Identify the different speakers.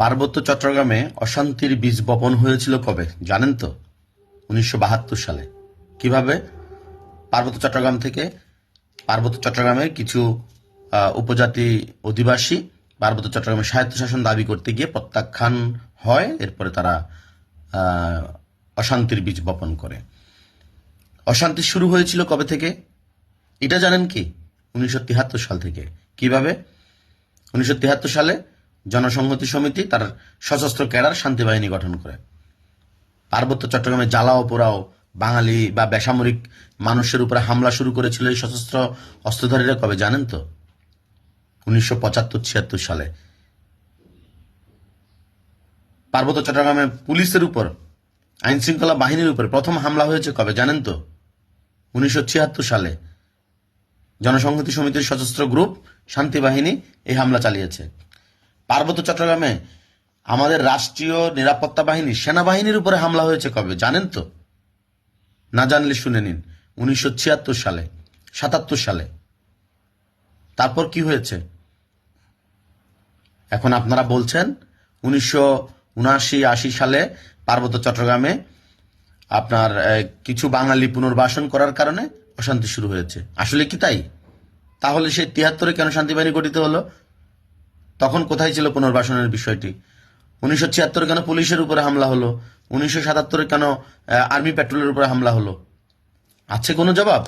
Speaker 1: পার্বত্য চট্টগ্রামে অশান্তির বীজ বপন হয়েছিল কবে, জানেন তো? উনিশশো বাহাত্তর সালে। কীভাবে? পার্বত্য চট্টগ্রাম থেকে পার্বত্য চট্টগ্রামের কিছু উপজাতি অধিবাসী পার্বত্য চট্টগ্রামের স্বায়ত্তশাসন দাবি করতে গিয়ে প্রত্যাখ্যান হয়, এরপরে তারা অশান্তির বীজ বপন করে। অশান্তি শুরু হয়েছিল কবে থেকে? এটা জানেন কি? উনিশশো তিয়াত্তর সাল থেকে। কীভাবে? উনিশশো তিয়াত্তর সালে জনসংহতি সমিতি তার সশস্ত্র ক্যাডার শান্তি বাহিনী গঠন করে। পার্বত্য চট্টগ্রামে জ্বালাও পোড়াও বাঙালি বা বেসামরিক মানুষের উপরে হামলা শুরু করেছিল এই সশস্ত্র অস্ত্রধারীরা, কবে জানেন তো? উনিশশো পঁচাত্তর ছিয়াত্তর সালে। পার্বত্য চট্টগ্রামে পুলিশের উপর আইন শৃঙ্খলা বাহিনীর উপর প্রথম হামলা হয়েছে, কবে জানেন তো? উনিশশো ছিয়াত্তর সালে। জনসংহতি সমিতির সশস্ত্র গ্রুপ, শান্তি বাহিনী, এই হামলা চালিয়েছে। পার্বত্য চট্টগ্রামে আমাদের রাষ্ট্রীয় নিরাপত্তা বাহিনী সেনাবাহিনীর উপরে হামলা হয়েছে কবে? জানেন তো? না জানলে শুনে নিন। উনিশশো ছিয়াত্তর সালে, সাতাত্তর সালে। তারপর কি হয়েছে? এখন আপনারা বলছেন, উনিশশো উনআশি আশি সালে পার্বত্য চট্টগ্রামে আপনার কিছু বাঙালি পুনর্বাসন করার কারণে অশান্তি শুরু হয়েছে। আসলে কি তাই? তাহলে সেই তিয়াত্তরে কেন শান্তি বাহিনী গঠিত হলো? তখন কোথায় ছিল পুনর্বাসনের বিষয়টি? উনিশশো ছিয়াত্তরে কেন পুলিশের উপরে হামলা হলো? উনিশশো সাতাত্তরে কেন আর্মি পেট্রোলের উপরে হামলা হলো? আছে কোনো জবাব?